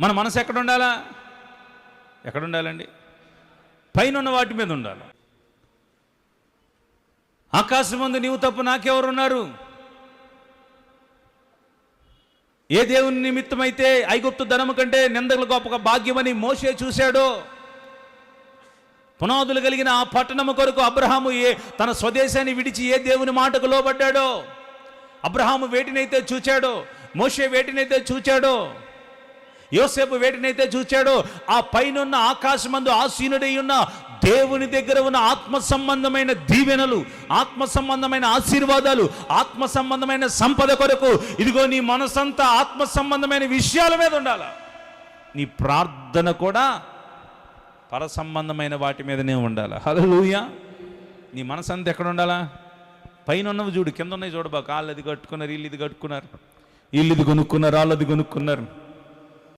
మన మనసు ఎక్కడ ఉండాలా ఎక్కడ ఉండాలండి పైన ఉన్న వాటి మీద ఉండాలి. ఆకాశం ముందు నీవు తప్ప నాకెవరున్నారు? ఏ దేవుని నిమిత్తమైతే ఐగుప్తు ధనము కంటే నిందలు గొప్ప భాగ్యమని మోసే చూశాడో పునాదులు కలిగిన ఆ పట్టణము కొరకు అబ్రహాము ఏ తన స్వదేశాన్ని విడిచి ఏ దేవుని మాటకు లోబడ్డాడో అబ్రహాము వేటినైతే చూచాడో మోషే వేటినైతే చూచాడో యోసేపు వేటినైతే చూచాడో ఆ పైనున్న ఆకాశమందు ఆసీనుడై ఉన్న దేవుని దగ్గర ఉన్న ఆత్మ సంబంధమైన దీవెనలు ఆత్మ సంబంధమైన ఆశీర్వాదాలు ఆత్మ సంబంధమైన సంపద కొరకు ఇదిగో నీ మనసంతా ఆత్మ సంబంధమైన విషయాల మీద ఉండాల. నీ ప్రార్థన కూడా పర సంబంధమైన వాటి మీదనే ఉండాలి. హలోయ నీ మనసంతా ఎక్కడ ఉండాలా? పైన ఉన్నవి చూడు కింద ఉన్నవి చూడబా. కాళ్ళు అది కట్టుకున్నారు వీళ్ళు ఇది కట్టుకున్నారు. వీళ్ళు ఇది కొనుక్కున్నారు వాళ్ళు అది కొనుక్కున్నారు.